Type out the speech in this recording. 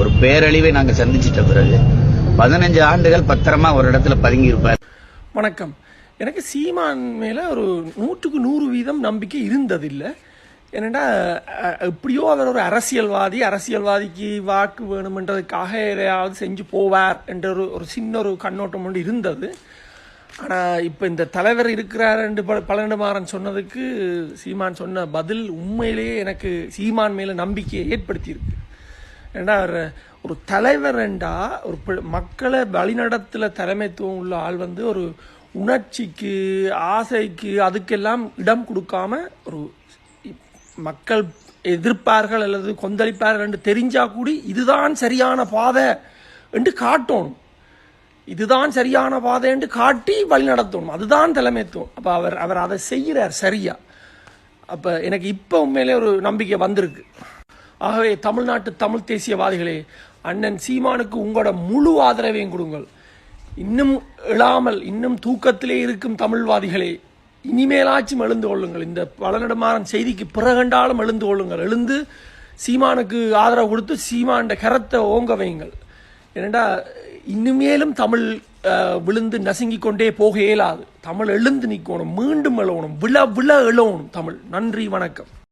ஒரு பேரழிவை நாங்கள் சந்திச்சிட்ட பிறகு பதினஞ்சு ஆண்டுகள் பத்திரமா ஒரு இடத்துல பதுங்கி இருப்பார் வணக்கம். எனக்கு சீமான் மேல ஒரு நூற்றுக்கு நூறு வீதம் நம்பிக்கை இருந்ததில்லை. என்னடா எப்படியோ அவர் ஒரு அரசியல்வாதி அரசியல்வாதிக்கு வாக்கு வேணுமென்றதுக்காக எதையாவது செஞ்சு போவார் என்ற ஒரு ஒரு சின்ன ஒரு கண்ணோட்டம் ஒன்று இருந்தது. ஆனால் இப்போ இந்த தலைவர் இருக்கிறார் என்று ப பலனிடமாறன் சொன்னதுக்கு சீமான் சொன்ன பதில் உண்மையிலேயே எனக்கு சீமான் மேலே நம்பிக்கையை ஏற்படுத்தியிருக்கு. ஏன்னா ஒரு ஒரு தலைவர் என்றா ஒரு பி- மக்களை வழிநடத்துல தலைமைத்துவம் உள்ள ஆள் வந்து ஒரு உணர்ச்சிக்கு ஆசைக்கு அதுக்கெல்லாம் இடம் கொடுக்காம ஒரு மக்கள் எதிர்ப்பார்கள் அல்லது கொந்தளிப்பார்கள் என்று தெரிஞ்சால் கூடி இதுதான் சரியான பாதை என்று காட்டணும். இதுதான் சரியான பாதை என்று காட்டி வழிநடத்தணும். அதுதான் தலைமைத்துவம். அப்போ அவர் அவர் அதை செய்கிறார் சரியா. அப்போ எனக்கு இப்போ உண்மையிலே ஒரு நம்பிக்கை வந்திருக்கு. ஆகவே தமிழ்நாட்டு தமிழ் தேசியவாதிகளே அண்ணன் சீமானுக்கு உங்களோட முழு ஆதரவையும் கொடுங்கள். இன்னும் எழாமல் இன்னும் தூக்கத்திலே இருக்கும் தமிழ்வாதிகளே இனிமேலாச்சும் எழுந்து கொள்ளுங்கள். இந்த பலனிடமாறன் செய்திக்கு பிறகண்டாலும் எழுந்து கொள்ளுங்கள். எழுந்து சீமானுக்கு ஆதரவு கொடுத்து சீமான்ட கரத்தை ஓங்க வையுங்கள். ஏனெண்டா இனிமேலும் தமிழ் அஹ், விழுந்து நசுங்கிக் கொண்டே போக இயலாது. தமிழ் எழுந்து நிற்கணும் மீண்டும் எழணும் விழ விழ எழணும் தமிழ். நன்றி வணக்கம்.